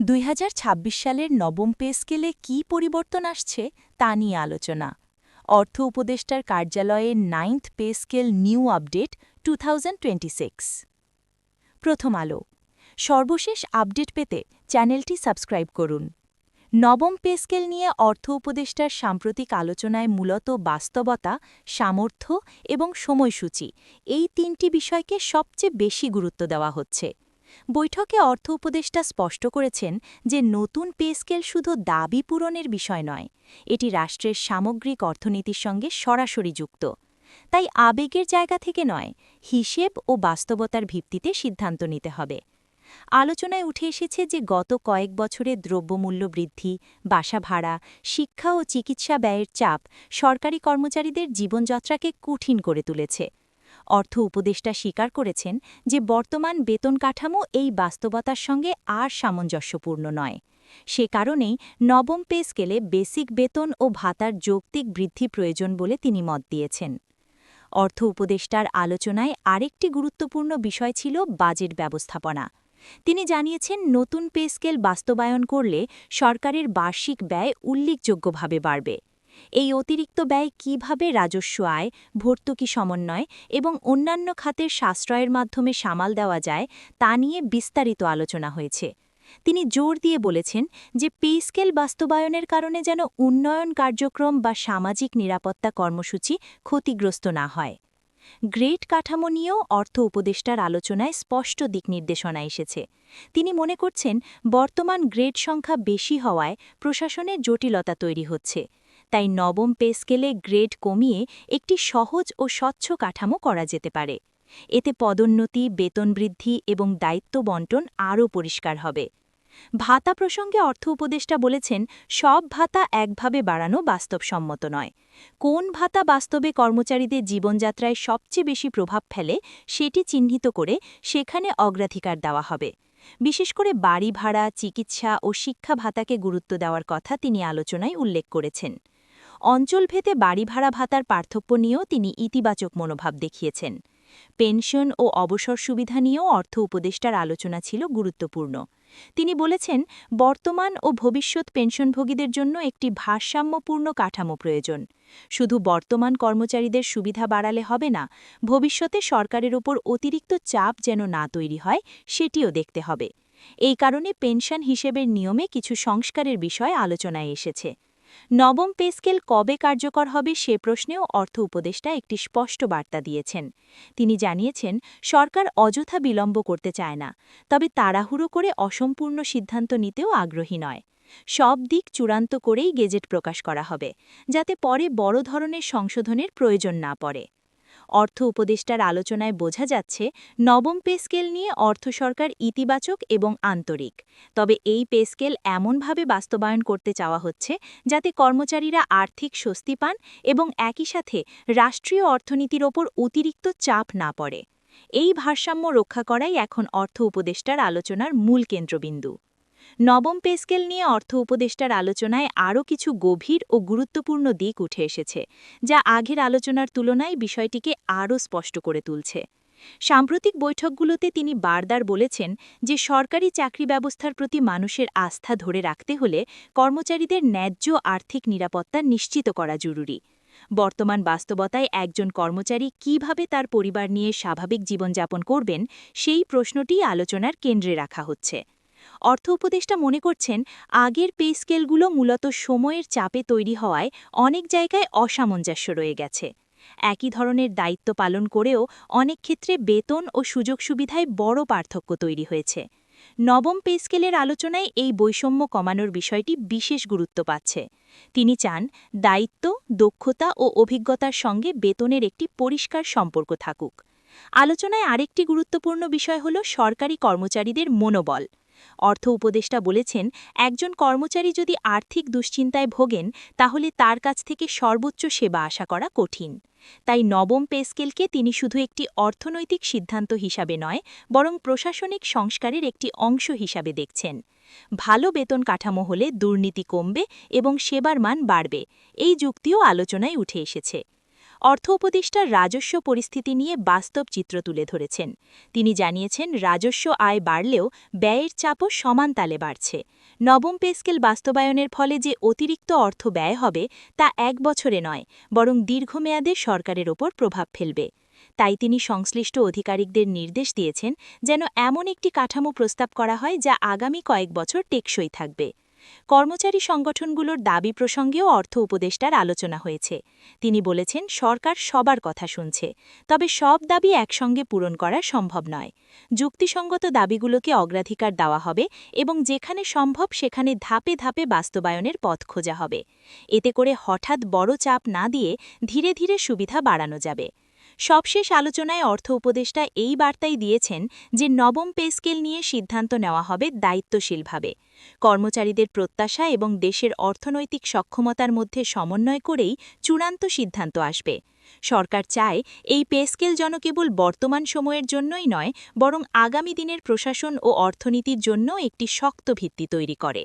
দুই হাজার ছাব্বিশ সালের নবম পে স্কেলে কী পরিবর্তন আসছে তা নিয়ে আলোচনা। অর্থ উপদেষ্টার কার্যালয়ের ninth pay scale new update to Prothom Alo, সর্বশেষ আপডেট পেতে চ্যানেলটি সাবস্ক্রাইব করুন। নবম পে স্কেল নিয়ে অর্থ উপদেষ্টার সাম্প্রতিক আলোচনায় মূলত বাস্তবতা, সামর্থ্য এবং সময়সূচি এই তিনটি বিষয়কে সবচেয়ে বেশি গুরুত্ব দেওয়া হচ্ছে। বৈঠকে অর্থ উপদেষ্টা স্পষ্ট করেছেন যে নতুন পে স্কেল শুধু দাবি পূরণের বিষয় নয়, এটি রাষ্ট্রের সামগ্রিক অর্থনীতির সঙ্গে সরাসরি যুক্ত। তাই আবেগের জায়গা থেকে নয়, হিসেব ও বাস্তবতার ভিত্তিতে সিদ্ধান্ত নিতে হবে। আলোচনায় উঠে এসেছে যে গত কয়েক বছরে দ্রব্যমূল্য বৃদ্ধি, বাসা ভাড়া, শিক্ষা ও চিকিৎসা ব্যয়ের চাপ সরকারি কর্মচারীদের জীবনযাত্রাকে কঠিন করে তুলেছে। অর্থ উপদেষ্টা স্বীকার করেছেন যে বর্তমান বেতন কাঠামো এই বাস্তবতার সঙ্গে আর সামঞ্জস্যপূর্ণ নয়। সে কারণেই নবম পে স্কেলে বেসিক বেতন ও ভাতার যৌক্তিক বৃদ্ধি প্রয়োজন বলে তিনি মত দিয়েছেন। অর্থ উপদেষ্টার আলোচনায় আরেকটি গুরুত্বপূর্ণ বিষয় ছিল বাজেট ব্যবস্থাপনা। তিনি জানিয়েছেন, নতুন পে স্কেল বাস্তবায়ন করলে সরকারের বার্ষিক ব্যয় উল্লেখযোগ্যভাবে বাড়বে। এই অতিরিক্ত ব্যয় কীভাবে রাজস্ব আয়, ভর্তুকি সমন্বয় এবং অন্যান্য খাতের সাশ্রয়ের মাধ্যমে সামাল দেওয়া যায়, তা নিয়ে বিস্তারিত আলোচনা হয়েছে। তিনি জোর দিয়ে বলেছেন যে পে স্কেল বাস্তবায়নের কারণে যেন উন্নয়ন কার্যক্রম বা সামাজিক নিরাপত্তা কর্মসূচি ক্ষতিগ্রস্ত না হয়। গ্রেড কাঠামো নিয়েও অর্থ উপদেষ্টার আলোচনায় স্পষ্ট দিক নির্দেশনা এসেছে। তিনি মনে করছেন, বর্তমান গ্রেড সংখ্যা বেশি হওয়ায় প্রশাসনের জটিলতা তৈরি হচ্ছে। তাই নবম পে স্কেলে গ্রেড কমিয়ে একটি সহজ ও স্বচ্ছ কাঠামো করা যেতে পারে। এতে পদোন্নতি, বেতন বৃদ্ধি এবং দায়িত্ব বন্টন আরও পরিষ্কার হবে। ভাতা প্রসঙ্গে অর্থ উপদেষ্টা বলেছেন, সব ভাতা একভাবে বাড়ানো বাস্তবসম্মত নয়। কোন ভাতা বাস্তবে কর্মচারীদের জীবনযাত্রায় সবচেয়ে বেশি প্রভাব ফেলে সেটি চিহ্নিত করে সেখানে অগ্রাধিকার দেওয়া হবে। বিশেষ করে বাড়ি ভাড়া, চিকিৎসা ও শিক্ষা ভাতাকে গুরুত্ব দেওয়ার কথা তিনি আলোচনায় উল্লেখ করেছেন। অঞ্চলভেদে বাড়ি ভাড়া ভাতার পার্থক্য নিয়েও তিনি ইতিবাচক মনোভাব দেখিয়েছেন। পেনশন ও অবসর সুবিধা নিয়েও অর্থ উপদেষ্টার আলোচনা ছিল গুরুত্বপূর্ণ। তিনি বলেছেন, বর্তমান ও ভবিষ্যৎ পেনশনভোগীদের জন্য একটি ভারসাম্যপূর্ণ কাঠামো প্রয়োজন। শুধু বর্তমান কর্মচারীদের সুবিধা বাড়ালে হবে না, ভবিষ্যতে সরকারের ওপর অতিরিক্ত চাপ যেন না তৈরি হয়, সেটিও দেখতে হবে। এই কারণে পেনশন হিসেবের নিয়মে কিছু সংস্কারের বিষয় আলোচনায় এসেছে। নবম পে স্কেল কবে কার্যকর হবে সে প্রশ্নেও অর্থ উপদেষ্টা একটি স্পষ্ট বার্তা দিয়েছেন। তিনি জানিয়েছেন, সরকার অযথা বিলম্ব করতে চায় না, তবে তাড়াহুড়ো করে অসম্পূর্ণ সিদ্ধান্ত নিতেও আগ্রহী নয়। সব দিক চূড়ান্ত করেই গেজেট প্রকাশ করা হবে, যাতে পরে বড় ধরনের সংশোধনের প্রয়োজন না পড়ে। অর্থ উপদেষ্টার আলোচনায় বোঝা যাচ্ছে, নবম পে স্কেল নিয়ে অর্থ সরকার ইতিবাচক এবং আন্তরিক। তবে এই পে স্কেল এমনভাবে বাস্তবায়ন করতে চাওয়া হচ্ছে, যাতে কর্মচারীরা আর্থিক স্বস্তি পান এবং একই সাথে রাষ্ট্রীয় অর্থনীতির ওপর অতিরিক্ত চাপ না পড়ে। এই ভারসাম্য রক্ষা করাই এখন অর্থ উপদেষ্টার আলোচনার মূল কেন্দ্রবিন্দু। নবম পে স্কেল নিয়ে অর্থ উপদেষ্টার আলোচনায় আরও কিছু গভীর ও গুরুত্বপূর্ণ দিক উঠে এসেছে, যা আগের আলোচনার তুলনায় বিষয়টিকে আরও স্পষ্ট করে তুলছে। সাম্প্রতিক বৈঠকগুলোতে তিনি বারবার বলেছেন যে সরকারি চাকরি ব্যবস্থার প্রতি মানুষের আস্থা ধরে রাখতে হলে কর্মচারীদের ন্যায্য আর্থিক নিরাপত্তা নিশ্চিত করা জরুরি। বর্তমান বাস্তবতায় একজন কর্মচারী কীভাবে তার পরিবার নিয়ে স্বাভাবিক জীবনযাপন করবেন, সেই প্রশ্নটি আলোচনার কেন্দ্রে রাখা হচ্ছে। অর্থ উপদেষ্টা মনে করছেন, আগের পে স্কেলগুলো মূলত সময়ের চাপে তৈরি হওয়ায় অনেক জায়গায় অসামঞ্জস্য রয়ে গেছে। একই ধরনের দায়িত্ব পালন করেও অনেক ক্ষেত্রে বেতন ও সুযোগ সুবিধায় বড় পার্থক্য তৈরি হয়েছে। নবম পে স্কেলের আলোচনায় এই বৈষম্য কমানোর বিষয়টি বিশেষ গুরুত্ব পাচ্ছে। তিনি চান দায়িত্ব, দক্ষতা ও অভিজ্ঞতার সঙ্গে বেতনের একটি পরিষ্কার সম্পর্ক থাকুক। আলোচনায় আরেকটি গুরুত্বপূর্ণ বিষয় হল সরকারি কর্মচারীদের মনোবল। অর্থ উপদেষ্টা বলেছেন, একজন কর্মচারী যদি আর্থিক দুশ্চিন্তায় ভোগেন, তাহলে তার কাছ থেকে সর্বোচ্চ সেবা আশা করা কঠিন। তাই নবম পে স্কেলকে তিনি শুধু একটি অর্থনৈতিক সিদ্ধান্ত হিসাবে নয়, বরং প্রশাসনিক সংস্কারের একটি অংশ হিসাবে দেখছেন। ভালো বেতন কাঠামো হলে দুর্নীতি কমবে এবং সেবার মান বাড়বে। এই যুক্তিও আলোচনায় উঠে এসেছে। অর্থ উপদেষ্টার রাজস্ব পরিস্থিতি নিয়ে বাস্তব চিত্র তুলে ধরেছেন। তিনি জানিয়েছেন, রাজস্ব আয় বাড়লেও ব্যয়ের চাপও সমান তালে বাড়ছে। নবম পে স্কেল বাস্তবায়নের ফলে যে অতিরিক্ত অর্থ ব্যয় হবে তা এক বছরে নয়, বরং দীর্ঘমেয়াদে সরকারের ওপর প্রভাব ফেলবে। তাই তিনি সংশ্লিষ্ট অধিকারিকদের নির্দেশ দিয়েছেন যেন এমন একটি কাঠামো প্রস্তাব করা হয় যা আগামী কয়েক বছর টেকসই থাকবে। কর্মচারী সংগঠনগুলোর দাবি প্রসঙ্গেও অর্থ উপদেষ্টার আলোচনা হয়েছে। তিনি বলেছেন, সরকার সবার কথা শুনছে, তবে সব দাবি একসঙ্গে পূরণ করা সম্ভব নয়। যুক্তিসঙ্গত দাবিগুলোকে অগ্রাধিকার দেওয়া হবে এবং যেখানে সম্ভব সেখানে ধাপে ধাপে বাস্তবায়নের পথ খোঁজা হবে। এতে করে হঠাৎ বড় চাপ না দিয়ে ধীরে ধীরে সুবিধা বাড়ানো যাবে। সবশেষ আলোচনায় অর্থ উপদেষ্টা এই বার্তাই দিয়েছেন যে নবম পে স্কেল নিয়ে সিদ্ধান্ত নেওয়া হবে দায়িত্বশীলভাবে। কর্মচারীদের প্রত্যাশা এবং দেশের অর্থনৈতিক সক্ষমতার মধ্যে সমন্বয় করেই চূড়ান্ত সিদ্ধান্ত আসবে। সরকার চায় এই পে স্কেল যেন কেবল বর্তমান সময়ের জন্যই নয়, বরং আগামী দিনের প্রশাসন ও অর্থনীতির জন্য একটি শক্ত ভিত্তি তৈরি করে।